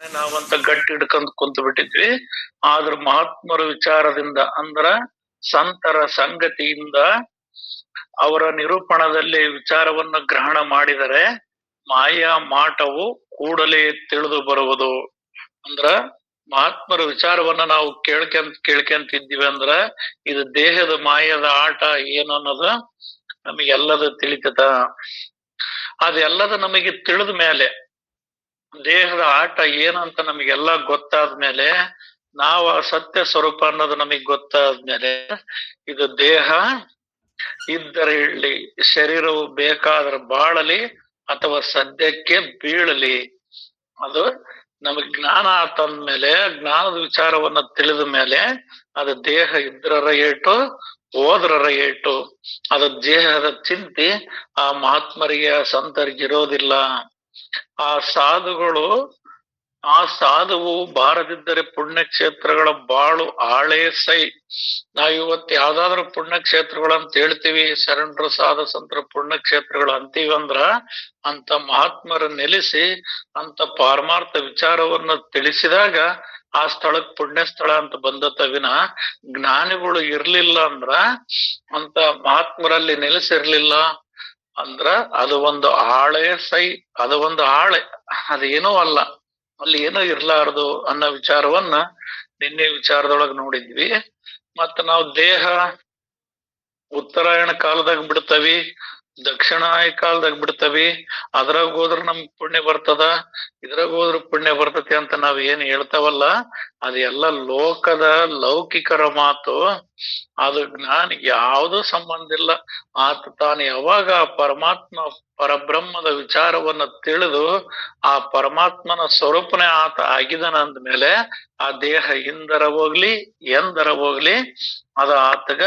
ನಾವಂತ ಗಟ್ಟಿ ಹಿಡ್ಕೊಂಡ್ ಕುಂತು ಬಿಟ್ಟಿದ್ವಿ. ಆದ್ರ ಮಹಾತ್ಮರ ವಿಚಾರದಿಂದ ಅಂದ್ರ ಸಂತರ ಸಂಗತಿಯಿಂದ ಅವರ ನಿರೂಪಣದಲ್ಲಿ ವಿಚಾರವನ್ನು ಗ್ರಹಣ ಮಾಡಿದರೆ ಮಾಯಾ ಮಾಟವು ಕೂಡಲೇ ತಿಳಿದು ಬರುವುದು. ಅಂದ್ರ ಮಹಾತ್ಮರ ವಿಚಾರವನ್ನ ನಾವು ಕೇಳ್ಕೊಂತ ಕೇಳ್ಕೊಂತ ಇದ್ದೀವಿ ಅಂದ್ರ ಇದು ದೇಹದ ಮಾಯದ ಆಟ ಏನು ಅನ್ನೋದು ನಮಗೆಲ್ಲದ ತಿಳಿತದ. ಅದೆಲ್ಲದ ನಮಗೆ ತಿಳಿದ ಮೇಲೆ ದೇಹದ ಆಟ ಏನಂತ ನಮಗೆಲ್ಲ ಗೊತ್ತಾದ್ಮೇಲೆ ನಾವು ಆ ಸತ್ಯ ಸ್ವರೂಪ ಅನ್ನೋದು ನಮಗ್ ಗೊತ್ತಾದ್ಮೇಲೆ ಇದು ದೇಹ ಇದ್ದರೆ ಇಳ್ಳಿ ಶರೀರವು ಬೇಕಾದ್ರೆ ಬಾಳಲಿ ಅಥವಾ ಸದ್ಯಕ್ಕೆ ಬೀಳಲಿ. ಅದು ನಮಗ್ ಜ್ಞಾನ ಆತಂದ್ಮೇಲೆ ಜ್ಞಾನದ ವಿಚಾರವನ್ನ ತಿಳಿದ ಮೇಲೆ ಅದು ದೇಹ ಇದ್ರರ ಏಟು, ಹೋದ್ರರ ಏಟು. ಅದು ದೇಹದ ಚಿಂತೆ ಆ ಮಹಾತ್ಮರಿಗೆ ಆ ಸಂತರಿಗೆ ಇರೋದಿಲ್ಲ. ಆ ಸಾಧುಗಳು, ಆ ಸಾಧುವು ಬಾರದಿದ್ದರೆ ಪುಣ್ಯಕ್ಷೇತ್ರಗಳ ಬಾಳು ಆಳೇ ಸೈ. ನಾವ್ ಇವತ್ತು ಯಾವ್ದಾದ್ರು ಪುಣ್ಯಕ್ಷೇತ್ರಗಳು ಅಂತ ಹೇಳ್ತೀವಿ, ಶರಣರ ಸಾಧ ಸಂತರ ಪುಣ್ಯಕ್ಷೇತ್ರಗಳು ಅಂತೀವಂದ್ರ, ಅಂತ ಮಹಾತ್ಮರ ನೆಲೆಸಿ, ಅಂತ ಪಾರಮಾರ್ಥ ವಿಚಾರವನ್ನ ತಿಳಿಸಿದಾಗ, ಆ ಸ್ಥಳಕ್ ಪುಣ್ಯ ಸ್ಥಳ ಅಂತ ಬಂದತ ವಿನ ಜ್ಞಾನಿಗಳು ಇರ್ಲಿಲ್ಲ ಅಂದ್ರ, ಅಂತ ಮಹಾತ್ಮರಲ್ಲಿ ನೆಲೆಸಿರ್ಲಿಲ್ಲ. ಅಂದ್ರ ಅದು ಒಂದು ಆಳೆ ಸೈ, ಅದು ಒಂದು ಆಳೆ. ಅದೇನೂ ಅಲ್ಲ. ಅಲ್ಲಿ ಏನೋ ಇರ್ಲಾರ್ದು ಅನ್ನೋ ವಿಚಾರವನ್ನ ನಿನ್ನೆ ವಿಚಾರದೊಳಗೆ ನೋಡಿದ್ವಿ. ಮತ್ತ ನಾವು ದೇಹ ಉತ್ತರಾಯಣ ಕಾಲದಾಗ ಬಿಡ್ತವಿ. ದಕ್ಷಿಣಾಯ ಕಾಲದಾಗ ಬಿಡ್ತವಿ, ಅದ್ರಾಗ ಹೋದ್ರ ನಮ್ ಪುಣ್ಯ ಬರ್ತದ, ಇದ್ರಾಗ ಹೋದ್ರ ಪುಣ್ಯ ಬರ್ತತಿ ಅಂತ ನಾವ್ ಏನ್ ಹೇಳ್ತಾವಲ್ಲ ಅದೆಲ್ಲ ಲೋಕದ ಲೌಕಿಕರ ಮಾತು, ಅದು ಜ್ಞಾನ ಯಾವುದು ಸಂಬಂಧ ಇಲ್ಲ. ಆತ ತಾನು ಯಾವಾಗ ಆ ಪರಮಾತ್ಮ ಪರಬ್ರಹ್ಮದ ವಿಚಾರವನ್ನ ತಿಳಿದು ಆ ಪರಮಾತ್ಮನ ಸ್ವರೂಪನೇ ಆತ ಆಗಿದನ ಅಂದ್ಮೇಲೆ ಆ ದೇಹ ಹಿಂದರ ಹೋಗ್ಲಿ, ಎಂದರ ಹೋಗ್ಲಿ, ಅದ ಆತಗ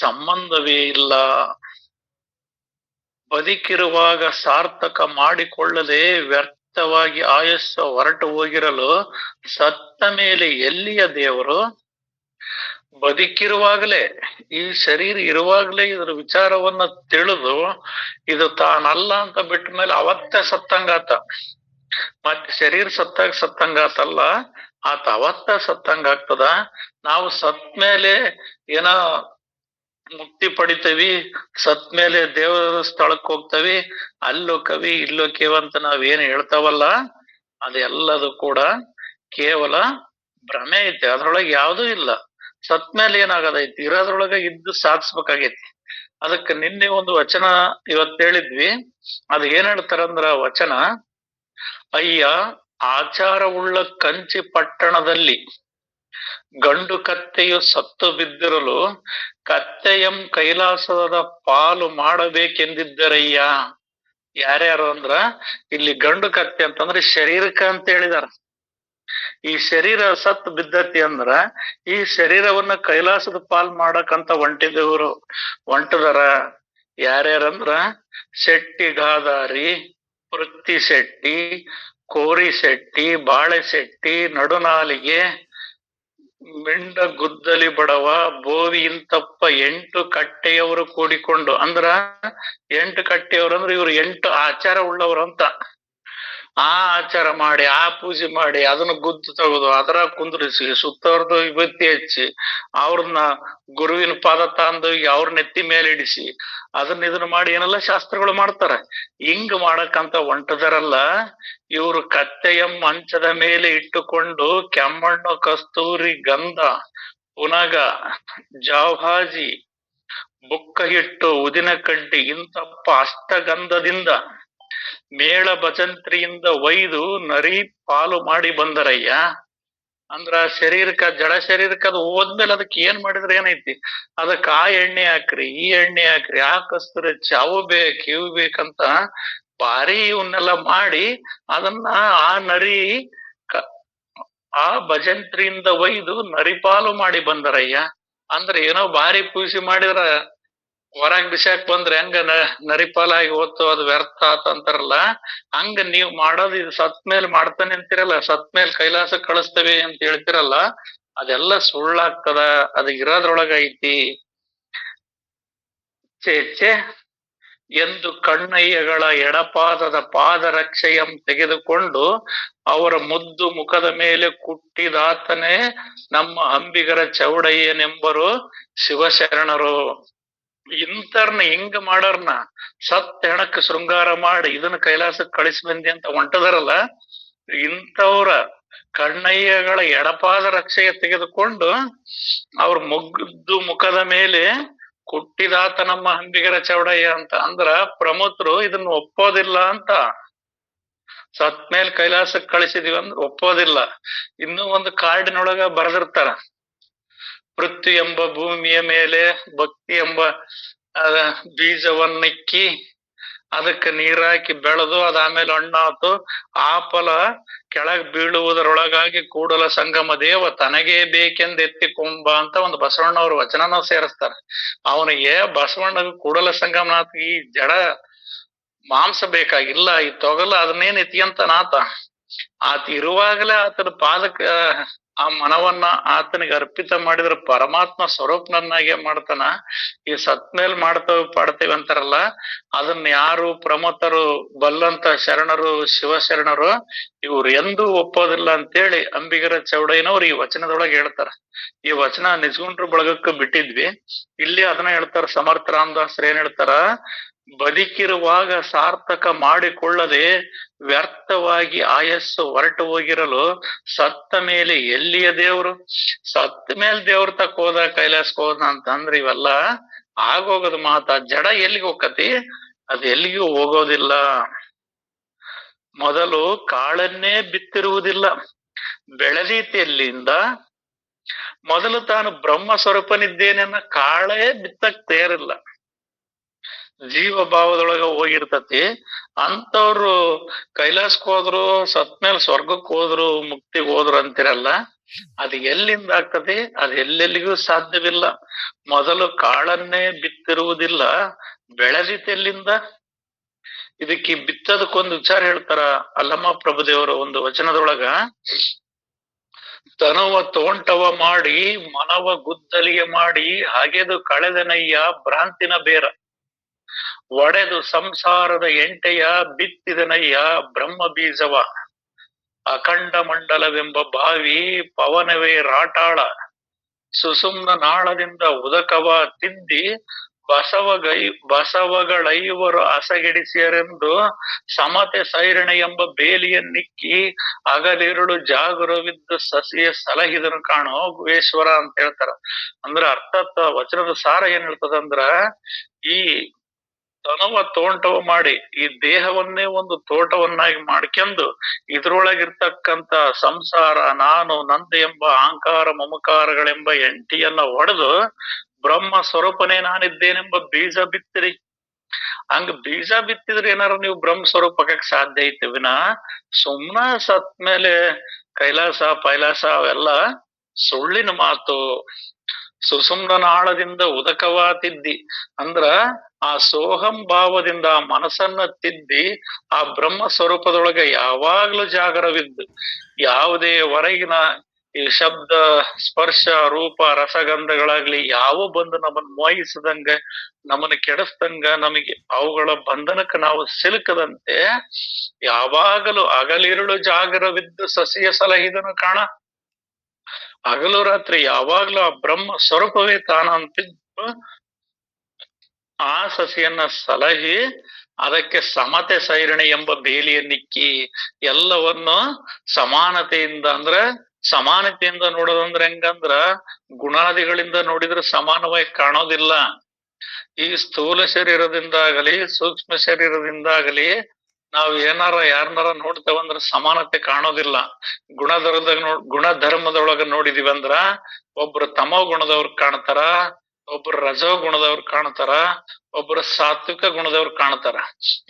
ಸಂಬಂಧವೇ ಇಲ್ಲ. ಬದುಕಿರುವಾಗ ಸಾರ್ಥಕ ಮಾಡಿಕೊಳ್ಳದೆ ವ್ಯರ್ಥವಾಗಿ ಆಯಸ್ಸು ಹೊರಟು ಹೋಗಿರಲು ಸತ್ತ ಮೇಲೆ ಎಲ್ಲಿಯ ದೇವರು? ಬದುಕಿರುವಾಗಲೇ, ಈ ಶರೀರ ಇರುವಾಗಲೇ ಇದ್ರ ವಿಚಾರವನ್ನ ತಿಳಿದು ಇದು ತಾನಲ್ಲ ಅಂತ ಬಿಟ್ಟ ಮೇಲೆ ಅವತ್ತೇ ಸತ್ತಂಗಾತ. ಮತ್ತೆ ಶರೀರ ಸತ್ತಾಗ ಸತ್ತಂಗಾತಲ್ಲ, ಆತ ಅವತ್ತ ಸತ್ತಂಗಾಗ್ತದ. ನಾವು ಸತ್ ಮೇಲೆ ಏನೋ ಮುಕ್ತಿ ಪಡಿತೇವಿ, ಸತ್ ಮೇಲೆ ದೇವರ ಸ್ಥಳಕ್ಕೆ ಹೋಗ್ತವಿ ಇಲ್ಲೋ ಕೇವ ಅಂತ ನಾವೇನು ಹೇಳ್ತಾವಲ್ಲ ಅದೆಲ್ಲದು ಕೂಡ ಕೇವಲ ಭ್ರಮೆ ಐತೆ, ಅದ್ರೊಳಗೆ ಯಾವ್ದೂ ಇಲ್ಲ. ಸತ್ ಮೇಲೆ ಏನಾಗದೈತಿ, ಇರೋದ್ರೊಳಗ ಇದ್ದು ಸಾಧಿಸ್ಬೇಕಾಗೈತಿ. ಅದಕ್ಕೆ ನಿನ್ನೆ ಒಂದು ವಚನ ಇವತ್ತು ಹೇಳಿದ್ವಿ, ಅದ್ ಏನ್ ಹೇಳ್ತಾರಂದ್ರ ವಚನ, ಅಯ್ಯ, ಆಚಾರವುಳ್ಳ ಕಂಚಿ ಪಟ್ಟಣದಲ್ಲಿ ಗಂಡು ಕತ್ತೆಯು ಸತ್ತು ಬಿದ್ದಿರಲು ಕತ್ತೆಯಂ ಕೈಲಾಸದ ಪಾಲು ಮಾಡಬೇಕೆಂದಿದ್ದರಯ್ಯ. ಯಾರ್ಯಾರು ಅಂದ್ರ, ಇಲ್ಲಿ ಗಂಡು ಕತ್ತೆ ಅಂತಂದ್ರೆ ಶರೀರಕ್ಕ ಅಂತ ಹೇಳಿದಾರ. ಈ ಶರೀರ ಸತ್ ಬಿದ್ದತಿ ಅಂದ್ರ, ಈ ಶರೀರವನ್ನ ಕೈಲಾಸದ ಪಾಲ್ ಮಾಡಕಂತ ಹೊಂಟಿದವರು ಹೊಂಟದಾರ ಯಾರ್ಯಾರಂದ್ರ ಶೆಟ್ಟಿ ಗಾದಾರಿ ಪೃಥ್ವಿ ಶೆಟ್ಟಿ, ಕೋರಿ ಶೆಟ್ಟಿ, ಬಾಳೆ ಶೆಟ್ಟಿ, ನಡುನಾಲಿಗೆ ಮಿಂಡ ಗುದ್ದಲಿ ಬಡವ, ಬೋವಿ ಇಂತಪ್ಪ ಎಂಟು ಕಟ್ಟೆಯವರು ಕೂಡಿಕೊಂಡು ಅಂದ್ರ ಎಂಟು ಕಟ್ಟೆಯವರು ಅಂದ್ರೆ ಇವ್ರು ಎಂಟು ಆಚಾರ ಉಳ್ಳವರು ಅಂತ. ಆ ಆಚಾರ ಮಾಡಿ, ಆ ಪೂಜೆ ಮಾಡಿ, ಅದನ್ನ ಗುದ್ದು ತೆಗೆದು ಅದರ ಕುಂದ್ರಿಸಿ, ಸುತ್ತವ್ರದ್ದು ವಿಭತ್ತಿ ಹಚ್ಚಿ, ಅವ್ರನ್ನ ಗುರುವಿನ ಪಾದ ತಂದು ಅವ್ರ ನೆತ್ತಿ ಮೇಲೆ ಇಡಿಸಿ, ಅದನ್ನ ಇದನ್ನ ಮಾಡಿ ಏನೆಲ್ಲ ಶಾಸ್ತ್ರಗಳು ಮಾಡ್ತಾರ. ಹಿಂಗ್ ಮಾಡಕ್ಕಂತ ಒಂಟದರಲ್ಲ ಇವ್ರು ಕತ್ತೆಯ ಮಂಚದ ಮೇಲೆ ಇಟ್ಟುಕೊಂಡು ಕೆಮ್ಮಣ್ಣು, ಕಸ್ತೂರಿ, ಗಂಧ ಪುನಗ ಜಾವಾಜಿ ಬುಕ್ಕ ಹಿಟ್ಟು ಉದಿನ ಕಡ್ಡಿ ಇಂತಪ್ಪ ಅಷ್ಟಗಂಧದಿಂದ ಮೇಳ ಭಜಂತ್ರಿಯಿಂದ ಒಯ್ದು ನರಿ ಪಾಲು ಮಾಡಿ ಬಂದರಯ್ಯ. ಅಂದ್ರ ಶರೀರಕ್ಕ, ಜಡ ಶರೀರಕ್ಕ ಅದು ಹೋದ್ಮೇಲೆ ಅದಕ್ಕೆ ಏನ್ ಮಾಡಿದ್ರೆ ಏನೈತಿ? ಅದಕ್ಕ ಆ ಎಣ್ಣೆ ಹಾಕ್ರಿ, ಈ ಎಣ್ಣೆ ಹಾಕ್ರಿ, ಆ ಕಸ್ತೂರಿ ಚಾವ್ ಬೇಕು, ಇವು ಬೇಕಂತ ಭಾರಿ ಇವನ್ನೆಲ್ಲ ಮಾಡಿ ಅದನ್ನ ಆ ನರಿ ಆ ಭಜಂತ್ರಿಯಿಂದ ಒಯ್ದು ನರಿಪಾಲು ಮಾಡಿ ಬಂದರಯ್ಯ. ಅಂದ್ರೆ ಏನೋ ಭಾರಿ ಪೂಜೆ ಮಾಡಿದ್ರ ಹೊರಗ್ ಬಿಸಾಕ್ ಬಂದ್ರೆ ಹೆಂಗ ನರಿಪಾಲಾಗಿ ಹೊತ್ತು ಅದು ವ್ಯರ್ಥ ಆತ ಅಂತಾರಲ್ಲ, ಹಂಗ ನೀವ್ ಮಾಡೋದು ಇದು ಸತ್ ಮೇಲೆ ಮಾಡ್ತಾನೆ ಅಂತಿರಲ್ಲ, ಸತ್ ಮೇಲೆ ಕೈಲಾಸ ಕಳಿಸ್ತೇವೆ ಅಂತ ಹೇಳ್ತಿರಲ್ಲ, ಅದೆಲ್ಲ ಸುಳ್ಳಾಗ್ತದ, ಅದು ಇರೋದ್ರೊಳಗ ಐತಿ ಛೇ, ಎಂದು ಕಣ್ಣಯ್ಯಗಳ ಎಡಪಾದದ ಪಾದರಕ್ಷೆಯಂ ತೆಗೆದುಕೊಂಡು ಅವರ ಮುದ್ದು ಮುಖದ ಮೇಲೆ ಕುಟ್ಟಿದಾತನೇ ನಮ್ಮ ಅಂಬಿಗರ ಚೌಡಯ್ಯನೆಂಬರು ಶಿವಶರಣರು. ಇಂಥರ್ನ ಹೆಂಗ ಮಾಡಾರ್ನ ಸತ್ ಹೆಣಕ್ಕೆ ಶೃಂಗಾರ ಮಾಡಿ ಇದನ್ನ ಕೈಲಾಸಕ್ಕೆ ಕಳಿಸಿ ಬಂದಿ ಅಂತ ಹೊಂಟದರಲ್ಲ, ಇಂಥವ್ರ ಕಣ್ಣಯ್ಯಗಳ ಎಡಪಾದ ರಕ್ಷೆಗೆ ತೆಗೆದುಕೊಂಡು ಅವ್ರ ಮುಗ್ದು ಮುಖದ ಮೇಲೆ ಕುಟ್ಟಿದಾತ ನಮ್ಮ ಹಂಬಿಗರ ಚೌಡಯ್ಯ ಅಂತ ಅಂದ್ರ ಪ್ರಮುಖರು ಇದನ್ನ ಒಪ್ಪೋದಿಲ್ಲ ಅಂತ. ಸತ್ ಮೇಲೆ ಕೈಲಾಸಕ್ಕೆ ಕಳಿಸಿದೀವಿ ಅಂದ್ರೆ ಒಪ್ಪೋದಿಲ್ಲ. ಇನ್ನೂ ಒಂದು ಕಾರ್ಡಿನೊಳಗ ಬರೆದಿರ್ತಾರ. ಪೃಥ್ವಿ ಎಂಬ ಭೂಮಿಯ ಮೇಲೆ ಭಕ್ತಿ ಎಂಬ ಬೀಜವನ್ನಿಕ್ಕಿ ಅದಕ್ಕೆ ನೀರಾಕಿ ಬೆಳೆದು ಅದಾದ್ಮೇಲೆ ಹಣ್ಣಾತು ಆ ಫಲ ಕೆಳಗ್ ಬೀಳುವುದರೊಳಗಾಗಿ ಕೂಡಲ ಸಂಗಮ ದೇವ ತನಗೇ ಬೇಕೆಂದು ಎತ್ತಿಕೊಂಬ ಅಂತ ಒಂದು ಬಸವಣ್ಣವ್ರ ವಚನನ ಸೇರಿಸ್ತಾರ. ಅವನಿಗೆ ಬಸವಣ್ಣ ಕೂಡಲ ಸಂಗಮನಾಥ ಈ ಜಡ ಮಾಂಸ ಬೇಕಾಗಿಲ್ಲ, ಈ ತೊಗಲ ಅದನ್ನೇನ್ ಎತ್ತಿಯಂತನಾತ ಆತ ಇರುವಾಗಲೇ ಆತನ ಪಾದಕ್ಕ ಆ ಮನವನ್ನ ಆತನಿಗೆ ಅರ್ಪಿತ ಮಾಡಿದ್ರೆ ಪರಮಾತ್ಮ ಸ್ವರೂಪನನ್ನಾಗೆ ಮಾಡ್ತಾನ. ಈ ಸತ್ ಸತ್ಮೇಲ್ ಮಾಡ್ತೇವೆ, ಪಾಡ್ತೇವೆ ಅಂತಾರಲ್ಲ, ಅದನ್ನ ಯಾರು ಪ್ರಮತರು, ಬಲ್ಲಂತ ಶರಣರು, ಶಿವಶರಣರು, ಇವ್ರು ಎಂದೂ ಒಪ್ಪೋದಿಲ್ಲ ಅಂತೇಳಿ ಅಂಬಿಗರ ಚೌಡಯ್ಯನವ್ರು ಈ ವಚನದೊಳಗೆ ಹೇಳ್ತಾರ. ಈ ವಚನ ನಿಜಗುಂಡ್ರ ಬಳಗಕ್ಕೆ ಬಿಟ್ಟಿದ್ವಿ. ಇಲ್ಲಿ ಅದನ್ನ ಹೇಳ್ತಾರ ಸಮರ್ಥ ರಾಮದಾಸ್ರು ಏನ್ ಹೇಳ್ತಾರ ಬದುಕಿರುವಾಗ ಸಾರ್ಥಕ ಮಾಡಿಕೊಳ್ಳದೆ ವ್ಯರ್ಥವಾಗಿ ಆಯಸ್ಸು ಹೊರಟು ಹೋಗಿರಲು ಸತ್ತ ಮೇಲೆ ಎಲ್ಲಿಯ ದೇವ್ರು? ಸತ್ತ ಮೇಲೆ ದೇವ್ರ ತಕ್ಕ ಹೋದ ಕೈಲಾಸಕ್ಕೆ ಹೋದ ಅಂತಂದ್ರೆ ಇವೆಲ್ಲ ಆಗೋಗದ ಮಾತ. ಜಡ ಎಲ್ಲಿಗೆ ಹೋಗತಿ ಅದು ಎಲ್ಲಿಗೂ ಹೋಗೋದಿಲ್ಲ. ಮೊದಲು ಕಾಳನ್ನೇ ಬಿತ್ತಿರುವುದಿಲ್ಲ. ಬೆಳೆದೀತಿಯಲ್ಲಿಂದ ಮೊದಲು ತಾನು ಬ್ರಹ್ಮ ಸ್ವರೂಪನಿದ್ದೇನೆನ್ನ ಕಾಳೇ ಬಿತ್ತಕ್ ತಯಾರಿಲ್ಲ. ಜೀವ ಭಾವದೊಳಗ ಹೋಗಿರ್ತತಿ. ಅಂತವ್ರು ಕೈಲಾಸಕ್ ಹೋದ್ರು ಸತ್ಮೇಲೆ ಸ್ವರ್ಗಕ್ ಹೋದ್ರು, ಮುಕ್ತಿಗ್ ಹೋದ್ರು ಅಂತಿರಲ್ಲ, ಅದು ಎಲ್ಲಿಂದ ಆಗ್ತದೆ? ಅದು ಎಲ್ಲೆಲ್ಲಿಗೂ ಸಾಧ್ಯವಿಲ್ಲ. ಮೊದಲು ಕಾಳನ್ನೇ ಬಿತ್ತಿರುವುದಿಲ್ಲ ಬೆಳೆದಿತ್ತೆಲ್ಲಿಂದ ಇದಕ್ಕೆ ಬಿತ್ತದಕ್ಕೊಂದು ವಿಚಾರ ಹೇಳ್ತಾರ ಅಲ್ಲಮ್ಮ ಪ್ರಭುದೇವರ ಒಂದು ವಚನದೊಳಗ. ತನವ ತೋಂಟವ ಮಾಡಿ, ಮನವ ಗುದ್ದಲಿಗೆ ಮಾಡಿ, ಹಾಗೆದು ಕಳೆದನಯ್ಯ ಭ್ರಾಂತಿನ ಬೇರ. ಒಡೆದು ಸಂಸಾರದ ಎಂಟೆಯ ಬಿತ್ತಿದನಯ್ಯ ಬ್ರಹ್ಮ ಬೀಜವ. ಅಖಂಡ ಮಂಡಲವೆಂಬ ಬಾವಿ ಪವನವೇ ರಾಟಾಳ. ಸುಸುಮ್ನ ನಾಳದಿಂದ ಉದಕವ ತಿದ್ದಿ ಬಸವಗೈ ಬಸವಗಳೈವರು ಅಸಗಿಡಿಸಿಯರೆಂದು ಸಮತೆ ಸೈರಣೆ ಎಂಬ ಬೇಲಿಯನ್ನಿಕ್ಕಿ ಅಗಲಿರುಳು ಜಾಗರವಿದ್ದು ಸಸಿಯ ಸಲಹಿದನು ಕಾಣೋ ಗುಹೇಶ್ವರ ಅಂತ ಹೇಳ್ತಾರ. ಅಂದ್ರ ಅರ್ಥಾತ್ ವಚನದ ಸಾರ ಏನ್ ಹೇಳ್ತದಂದ್ರ ಈ ತನವ ತೋಂಟವ ಮಾಡಿ, ಈ ದೇಹವನ್ನೇ ಒಂದು ತೋಟವನ್ನಾಗಿ ಮಾಡ್ಕೊಂಡು ಇದ್ರೊಳಗಿರ್ತಕ್ಕಂತ ಸಂಸಾರ, ನಾನು, ನಂದು ಎಂಬ ಅಹಂಕಾರ, ಮಮಕಾರಗಳೆಂಬ ಎಂಟಿಯನ್ನ ಹೊಡೆದು ಬ್ರಹ್ಮ ಸ್ವರೂಪನೇ ನಾನಿದ್ದೇನೆಂಬ ಬೀಜ ಬಿತ್ತಿರಿ. ಹಂಗ ಬೀಜ ಬಿತ್ತಿದ್ರೆ ಏನಾರ ನೀವು ಬ್ರಹ್ಮ ಸ್ವರೂಪಕ್ಕೆ ಸಾಧ್ಯ ಐತಿ ವಿನ? ಸುಮ್ನ ಸತ್ ಮೇಲೆ ಕೈಲಾಸ, ಪೈಲಾಸ ಅವೆಲ್ಲ ಸುಳ್ಳಿನ ಮಾತು, ಸುಸುಮ್ನ ಆಳದಿಂದ ಉದಕವಾತಿದ್ದಿ ಅಂದ್ರ ಆ ಸೋಹಂ ಭಾವದಿಂದ ಮನಸ್ಸನ್ನ ತಿದ್ದಿ ಆ ಬ್ರಹ್ಮ ಸ್ವರೂಪದೊಳಗೆ ಯಾವಾಗ್ಲೂ ಜಾಗರವಿದ್ದು. ಯಾವುದೇ ಹೊರಗಿನ ಈ ಶಬ್ದ, ಸ್ಪರ್ಶ, ರೂಪ, ರಸಗಂಧಗಳಾಗ್ಲಿ ಯಾವ ಬಂದು ನಮ್ಮನ್ನ ಮೋಹಿಸದಂಗ, ನಮ್ಮನ್ನ ಕೆಡಿಸ್ದಂಗ ನಮಗೆ ಅವುಗಳ ಬಂಧನಕ್ಕೆ ನಾವು ಸಿಲುಕದಂತೆ ಯಾವಾಗಲೂ ಅಗಲಿರುಳು ಜಾಗರವಿದ್ದು ಸಸಿಯ ಸಲಹಿದನು ಕಾಣ. ಹಗಲು ರಾತ್ರಿ ಯಾವಾಗ್ಲೂ ಆ ಬ್ರಹ್ಮ ಸ್ವರೂಪವೇ ತಾನ ಅಂತಿದ್ದು ಆ ಸಸಿಯನ್ನ ಸಲಹಿ ಅದಕ್ಕೆ ಸಮತೆ ಸೈರಣೆ ಎಂಬ ಬೇಲಿಯನ್ನಿಕ್ಕಿ ಎಲ್ಲವನ್ನು ಸಮಾನತೆಯಿಂದ ಅಂದ್ರ ಸಮಾನತೆಯಿಂದ ನೋಡೋದಂದ್ರೆ ಹೆಂಗಂದ್ರ ಗುಣಾದಿಗಳಿಂದ ನೋಡಿದ್ರೆ ಸಮಾನವಾಗಿ ಕಾಣೋದಿಲ್ಲ. ಈ ಸ್ಥೂಲ ಶರೀರದಿಂದಾಗಲಿ, ಸೂಕ್ಷ್ಮ ಶರೀರದಿಂದಾಗಲಿ ನಾವ್ ಏನಾರ ಯಾರನ್ನಾರ ನೋಡ್ತೇವಂದ್ರ ಸಮಾನತೆ ಕಾಣೋದಿಲ್ಲ. ಗುಣಧರ್ಮದ ಗುಣಧರ್ಮದೊಳಗ ನೋಡಿದಿವಂದ್ರ ಒಬ್ರು ತಮೋ ಗುಣದವ್ರು ಕಾಣ್ತಾರ ಒಬ್ರು ರಜೋ ಗುಣದವ್ರು ಕಾಣ್ತಾರ ಒಬ್ರು ಸಾತ್ವಿಕ ಗುಣದವ್ರು ಕಾಣ್ತಾರ.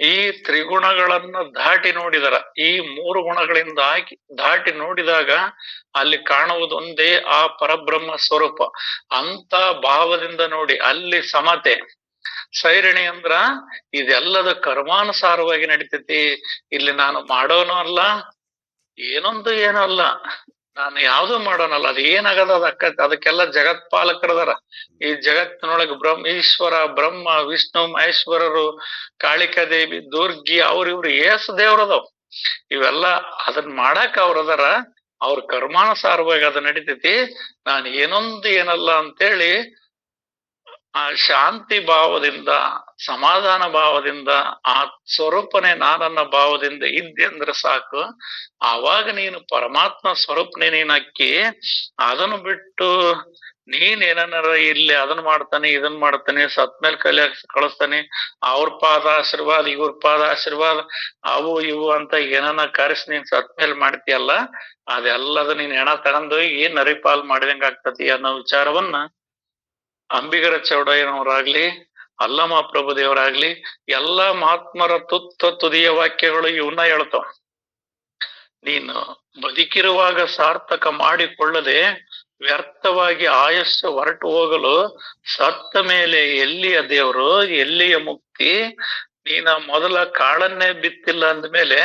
ಈ ತ್ರಿಗುಣಗಳನ್ನ ದಾಟಿ ನೋಡಿದರ. ಈ ಮೂರು ಗುಣಗಳಿಂದ ಹಾಕಿ ದಾಟಿ ನೋಡಿದಾಗ ಅಲ್ಲಿ ಕಾಣುವುದೊಂದೇ ಆ ಪರಬ್ರಹ್ಮ ಸ್ವರೂಪ. ಅಂತ ಭಾವದಿಂದ ನೋಡಿ ಅಲ್ಲಿ ಸಮತೆ. ಸೈರಣಿ ಅಂದ್ರ ಇದೆಲ್ಲದ ಕರ್ಮಾನುಸಾರವಾಗಿ ನಡಿತೈತಿ. ಇಲ್ಲಿ ನಾನು ಮಾಡೋನು ಅಲ್ಲ, ಏನೊಂದು ಏನೂ ಅಲ್ಲ. ನಾನು ಯಾವ್ದು ಮಾಡೋನಲ್ಲ, ಅದ್ ಏನಾಗದ ಅದಕ್ಕ ಅದಕ್ಕೆಲ್ಲ ಜಗತ್ಪಾಲಕರದಾರ ಈ ಜಗತ್ತಿನೊಳಗೆ ಬ್ರಹ್ಮ, ಈಶ್ವರ, ಬ್ರಹ್ಮ, ವಿಷ್ಣು, ಮಹೇಶ್ವರರು ಕಾಳಿಕಾ ದೇವಿ ದುರ್ಗಿ, ಅವ್ರ ಇವ್ರು ಏಸ್ ದೇವ್ರದವ್ ಇವೆಲ್ಲ ಅದನ್ ಮಾಡಾಕ ಅವ್ರ ಅದಾರ, ಅವ್ರ ಕರ್ಮಾನುಸಾರವಾಗಿ ಅದ ನಡಿತೈತಿ. ನಾನು ಏನೊಂದು ಏನಲ್ಲ ಅಂತೇಳಿ ಆ ಶಾಂತಿ ಭಾವದಿಂದ, ಸಮಾಧಾನ ಭಾವದಿಂದ, ಆ ಸ್ವರೂಪನೇ ನಾನನ್ನ ಭಾವದಿಂದ ಇದ್ದೆ ಅಂದ್ರೆ ಸಾಕು. ಆವಾಗ ನೀನು ಪರಮಾತ್ಮ ಸ್ವರೂಪನೇ ನೀನ್ ಅಕ್ಕಿ ಅದನ್ನು ಬಿಟ್ಟು ನೀನ್ ಏನನ್ನಾರ ಇಲ್ಲಿ ಅದನ್ನ ಮಾಡ್ತಾನೆ, ಇದನ್ ಮಾಡ್ತಾನೆ ಸತ್ಮೇಲೆ ಕಲಿಯ ಕಳಿಸ್ತಾನೆ, ಅವ್ರ ಪಾದ ಆಶೀರ್ವಾದ, ಇವ್ರ ಪಾದ ಆಶೀರ್ವಾದ, ಅವು ಇವು ಅಂತ ಏನನ್ನ ಕರೆಸಿ ನೀನ್ ಸತ್ಮೇಲೆ ಮಾಡ್ತೀಯಲ್ಲ ಅದೆಲ್ಲದ ನೀನ್ ಹೆಣ ತಗೊಂಡೋಗಿ ನರಿಪಾಲ್ ಮಾಡಿದಂಗ ಆಗ್ತತಿ ಅನ್ನೋ ವಿಚಾರವನ್ನ ಅಂಬಿಗರ ಚೌಡಯ್ಯನವರಾಗ್ಲಿ ಅಲ್ಲಮ ಪ್ರಭುದೇವರಾಗ್ಲಿ ಎಲ್ಲ ಮಹಾತ್ಮರ ತುತ್ತ ತುದಿಯ ವಾಕ್ಯಗಳು ಇವನ್ನ ಹೇಳ್ತಾವ. ನೀನು ಬದುಕಿರುವಾಗ ಸಾರ್ಥಕ ಮಾಡಿಕೊಳ್ಳದೆ ವ್ಯರ್ಥವಾಗಿ ಆಯಸ್ಸು ಹೊರಟು ಹೋಗಲು ಸತ್ತ ಮೇಲೆ ಎಲ್ಲಿಯ ದೇವರು, ಎಲ್ಲಿಯ ಮುಕ್ತಿ? ನೀನ ಮೊದಲ ಕಾಳನ್ನೇ ಬಿತ್ತಿಲ್ಲ ಅಂದ್ಮೇಲೆ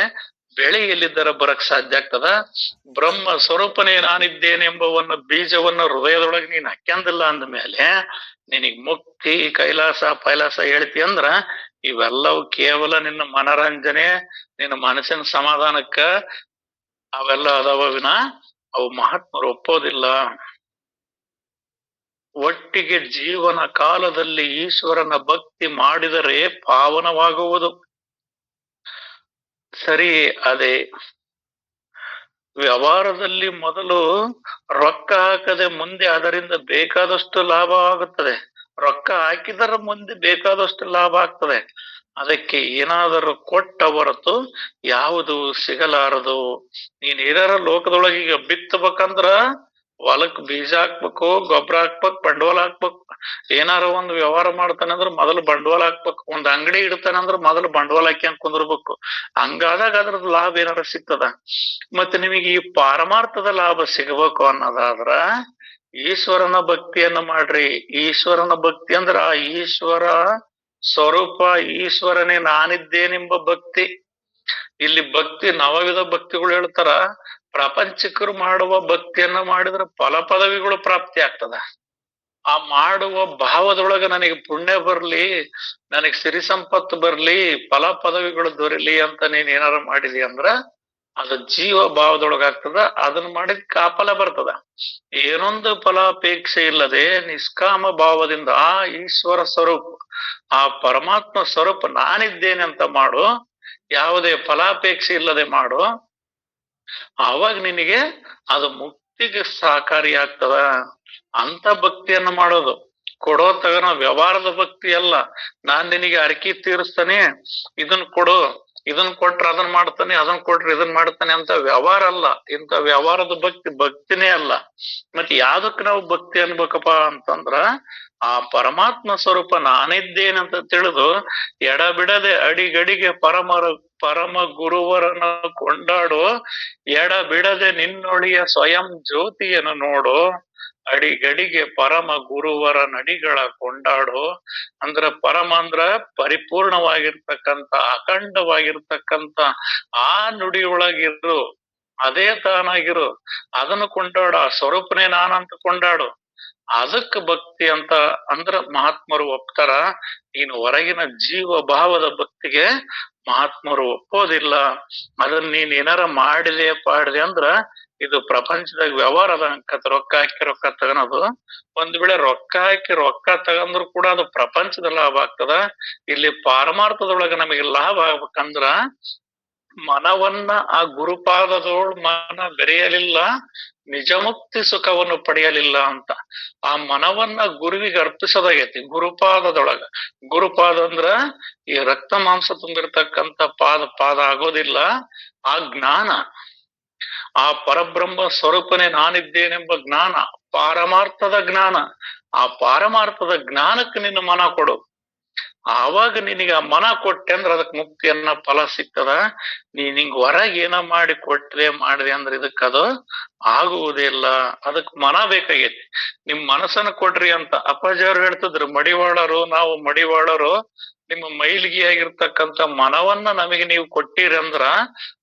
ಬೆಳೆ ಎಲ್ಲಿದ್ದರ ಬರಕ್ ಸಾಧ್ಯ ಆಗ್ತದ? ಬ್ರಹ್ಮ ಸ್ವರೂಪನೇ ನಾನಿದ್ದೇನೆಂಬವನ್ನ ಬೀಜವನ್ನ ಹೃದಯದೊಳಗೆ ನೀನ್ ಹಾಕ್ಯಂದಿಲ್ಲ ಅಂದ್ಮೇಲೆ ನಿನಗ್ ಮುಕ್ತಿ, ಕೈಲಾಸ, ಪೈಲಾಸ ಹೇಳ್ತಿ ಅಂದ್ರ ಇವೆಲ್ಲವೂ ಕೇವಲ ನಿನ್ನ ಮನರಂಜನೆ, ನಿನ್ನ ಮನಸ್ಸಿನ ಸಮಾಧಾನಕ್ಕ ಅವೆಲ್ಲ ಅದಾವ ವಿನ ಅವು ಮಹಾತ್ಮರು ಒಪ್ಪೋದಿಲ್ಲ. ಒಟ್ಟಿಗೆ ಜೀವನ ಕಾಲದಲ್ಲಿ ಈಶ್ವರನ ಭಕ್ತಿ ಮಾಡಿದರೆ ಪಾವನವಾಗುವುದು. ಸರಿ, ಅದೇ. ವ್ಯವಹಾರದಲ್ಲಿ ಮೊದಲು ರೊಕ್ಕ ಹಾಕದೆ ಮುಂದೆ ಅದರಿಂದ ಬೇಕಾದಷ್ಟು ಲಾಭ ಆಗುತ್ತದೆ. ರೊಕ್ಕ ಹಾಕಿದರ ಮುಂದೆ ಬೇಕಾದಷ್ಟು ಲಾಭ ಆಗ್ತದೆ. ಅದಕ್ಕೆ ಏನಾದರೂ ಕೊಟ್ಟ ಹೊರತು ಯಾವುದು ಸಿಗಲಾರದು? ನೀನ್ ಏನಾರ ಲೋಕದೊಳಗೆ ಈಗ ಬಿತ್ತಬೇಕಂದ್ರ ಹೊಲಕ್ ಬೀಜ ಹಾಕ್ಬೇಕು, ಗೊಬ್ಬರ ಹಾಕ್ಬೇಕು, ಬಂಡವಾಳ ಹಾಕ್ಬೇಕು. ಏನಾರ ಒಂದ್ ವ್ಯವಹಾರ ಮಾಡ್ತಾನೆ ಅಂದ್ರ ಮೊದಲು ಬಂಡವಾಳ ಹಾಕ್ಬೇಕು. ಒಂದ್ ಅಂಗಡಿ ಇಡ್ತಾನೆ ಅಂದ್ರ ಮೊದಲು ಬಂಡವಾಳ ಹಾಕ್ಯಂಡ್ ಕುಂದಿರ್ಬೇಕು. ಹಂಗಾದಾಗ ಅದ್ರದ್ದು ಲಾಭ ಏನಾರ ಸಿಗ್ತದ? ಮತ್ತೆ ನಿಮಗೆ ಈ ಪಾರಮಾರ್ಥದ ಲಾಭ ಸಿಗಬೇಕು ಅನ್ನೋದಾದ್ರ, ಈಶ್ವರನ ಭಕ್ತಿಯನ್ನ ಮಾಡ್ರಿ. ಈಶ್ವರನ ಭಕ್ತಿ ಅಂದ್ರ ಆ ಈಶ್ವರ ಸ್ವರೂಪ, ಈಶ್ವರನೇ ನಾನಿದ್ದೇನೆಂಬ ಭಕ್ತಿ. ಇಲ್ಲಿ ಭಕ್ತಿ ನವವಿಧ ಭಕ್ತಿಗಳು ಹೇಳ್ತಾರ. ಪ್ರಪಂಚಿಕರು ಮಾಡುವ ಭಕ್ತಿಯನ್ನ ಮಾಡಿದ್ರೆ ಫಲ ಪದವಿಗಳು ಪ್ರಾಪ್ತಿ ಆಗ್ತದ. ಆ ಮಾಡುವ ಭಾವದೊಳಗ ನನಗೆ ಪುಣ್ಯ ಬರ್ಲಿ, ನನಗೆ ಸಿರಿ ಸಂಪತ್ತು ಬರ್ಲಿ, ಫಲ ಪದವಿಗಳು ದೊರೆಯಲಿ ಅಂತ ನೀನ್ ಏನಾರ ಮಾಡಿದಿ ಅಂದ್ರ ಅದು ಜೀವ ಭಾವದೊಳಗಾಗ್ತದ ಅದನ್ನ ಮಾಡಿದ್ ಕಾಪಲ ಬರ್ತದ. ಏನೊಂದು ಫಲಾಪೇಕ್ಷೆ ಇಲ್ಲದೆ ನಿಷ್ಕಾಮ ಭಾವದಿಂದ ಆ ಈಶ್ವರ ಸ್ವರೂಪ, ಆ ಪರಮಾತ್ಮ ಸ್ವರೂಪ ನಾನಿದ್ದೇನೆ ಅಂತ ಮಾಡು, ಯಾವುದೇ ಫಲಾಪೇಕ್ಷೆ ಇಲ್ಲದೆ ಮಾಡು ಆವಾಗ ನಿನಗೆ ಅದು ಮುಕ್ತಿಗೆ ಸಹಕಾರಿ ಆಗ್ತದ ಅಂತ ಭಕ್ತಿಯನ್ನ ಮಾಡೋದು. ಕೊಡೋ ತಗನ ವ್ಯವಹಾರದ ಭಕ್ತಿ ಅಲ್ಲ. ನಾನ್ ನಿನಗೆ ಅರಕಿ ತೀರಿಸ್ತಾನೆ, ಇದನ್ ಕೊಡು. ಇದನ್ ಕೊಟ್ರ ಅದನ್ ಮಾಡ್ತಾನೆ, ಅದನ್ ಕೊಟ್ರ ಇದನ್ ಮಾಡ್ತಾನೆ ಅಂತ ವ್ಯವಹಾರ ಅಲ್ಲ. ಇಂತ ವ್ಯವಹಾರದ ಭಕ್ತಿ, ಭಕ್ತಿನೇ ಅಲ್ಲ. ಮತ್ತೆ ಯಾವ್ದಕ್ ನಾವು ಭಕ್ತಿ ಅನ್ಬೇಕಪ್ಪ ಅಂತಂದ್ರ, ಆ ಪರಮಾತ್ಮ ಸ್ವರೂಪ ನಾನಿದ್ದೇನಂತ ತಿಳಿದು ಎಡಬಿಡದೆ ಅಡಿಗಡಿಗೆ ಪರಮರ, ಪರಮ ಗುರುವರನ್ನ ಕೊಂಡಾಡು, ಎಡ ಬಿಡದೆ ನಿನ್ನೊಳಿಯ ಸ್ವಯಂ ಜ್ಯೋತಿಯನ್ನು ನೋಡು. ಅಡಿಗಡಿಗೆ ಪರಮ ಗುರುವರ ನಡಿಗಳ ಕೊಂಡಾಡೋ, ಅಂದ್ರ ಪರಮ ಅಂದ್ರ ಪರಿಪೂರ್ಣವಾಗಿರ್ತಕ್ಕಂತ ಅಖಂಡವಾಗಿರ್ತಕ್ಕಂತ ಆ ನುಡಿಯೊಳಗಿರು, ಅದೇ ತಾನಾಗಿರು. ಅದನ್ನು ಕೊಂಡಾಡು ಸ್ವರೂಪನೇ ನಾನಂತ ಕೊಂಡಾಡು. ಅದಕ್ಕ ಭಕ್ತಿ ಅಂತ ಅಂದ್ರ ಮಹಾತ್ಮರು ಒಪ್ತಾರ, ನೀನು ಹೊರಗಿನ ಜೀವ ಭಾವದ ಭಕ್ತಿಗೆ ಮಹಾತ್ಮರು ಒಪ್ಪೋದಿಲ್ಲ. ಅದನ್ನ ನೀನ್ ಏನಾರ ಮಾಡಿದೆ, ಪಾಡಿದೆ ಅಂದ್ರ ಇದು ಪ್ರಪಂಚದಾಗ ವ್ಯವಹಾರ ಅದ ಅಂಕತ್ ರೊಕ್ಕ ಹಾಕಿ ರೊಕ್ಕ ತಗನದು. ಒಂದ್ ವೇಳೆ ರೊಕ್ಕ ಹಾಕಿ ರೊಕ್ಕ ತಗಂದ್ರು ಕೂಡ ಅದು ಪ್ರಪಂಚದ ಲಾಭ ಆಗ್ತದ. ಇಲ್ಲಿ ಪಾರಮಾರ್ಥದೊಳಗ ನಮಗೆ ಲಾಭ ಆಗ್ಬೇಕಂದ್ರ ಮನವನ್ನ ಆ ಗುರುಪಾದದೋಳ್ ಮನ ಬೆರೆಯಲಿಲ್ಲ, ನಿಜಮುಕ್ತಿ ಸುಖವನ್ನು ಪಡೆಯಲಿಲ್ಲ ಅಂತ. ಆ ಮನವನ್ನ ಗುರುವಿಗೆ ಅರ್ಪಿಸೋದಾಗೈತಿ, ಗುರುಪಾದದೊಳಗ. ಗುರುಪಾದ ಅಂದ್ರ ಈ ರಕ್ತ ಮಾಂಸ ತುಂಬಿರ್ತಕ್ಕಂತ ಪಾದ ಪಾದ ಆಗೋದಿಲ್ಲ, ಆ ಜ್ಞಾನ. ಆ ಪರಬ್ರಹ್ಮ ಸ್ವರೂಪನೇ ನಾನಿದ್ದೇನೆಂಬ ಜ್ಞಾನ, ಪಾರಮಾರ್ಥದ ಜ್ಞಾನ, ಆ ಪಾರಮಾರ್ಥದ ಜ್ಞಾನಕ್ಕೆ ನಿನ್ನ ಮನ ಕೊಡು. ಆವಾಗ ನಿನಗೆ ಆ ಮನ ಕೊಟ್ಟೆ ಅಂದ್ರೆ ಅದಕ್ಕೆ ಮುಕ್ತಿಯನ್ನ ಫಲ ಸಿಗ್ತದ. ನೀ ಹಿಂಗ್ ಹೊರಗೆ ಏನ ಮಾಡಿ ಕೊಟ್ಟರೆ ಮಾಡಿದೆ ಅಂದ್ರೆ ಇದಕ್ ಅದು ಆಗುವುದಿಲ್ಲ ಅದಕ್ಕೆ ಮನ ಬೇಕಾಗೈತಿ. ನಿಮ್ ಮನಸ್ಸನ್ನ ಕೊಡ್ರಿ ಅಂತ ಅಪ್ಪಾಜಿ ಅವ್ರು ಹೇಳ್ತಿದ್ರು, ಮಡಿವಾಳರು, ನಾವು ಮಡಿವಾಳರು ನಿಮ್ಮ ಮೈಲಿಗೆ ಆಗಿರ್ತಕ್ಕಂತ ಮನವನ್ನ ನಮಗೆ ನೀವು ಕೊಟ್ಟಿರಿ ಅಂದ್ರ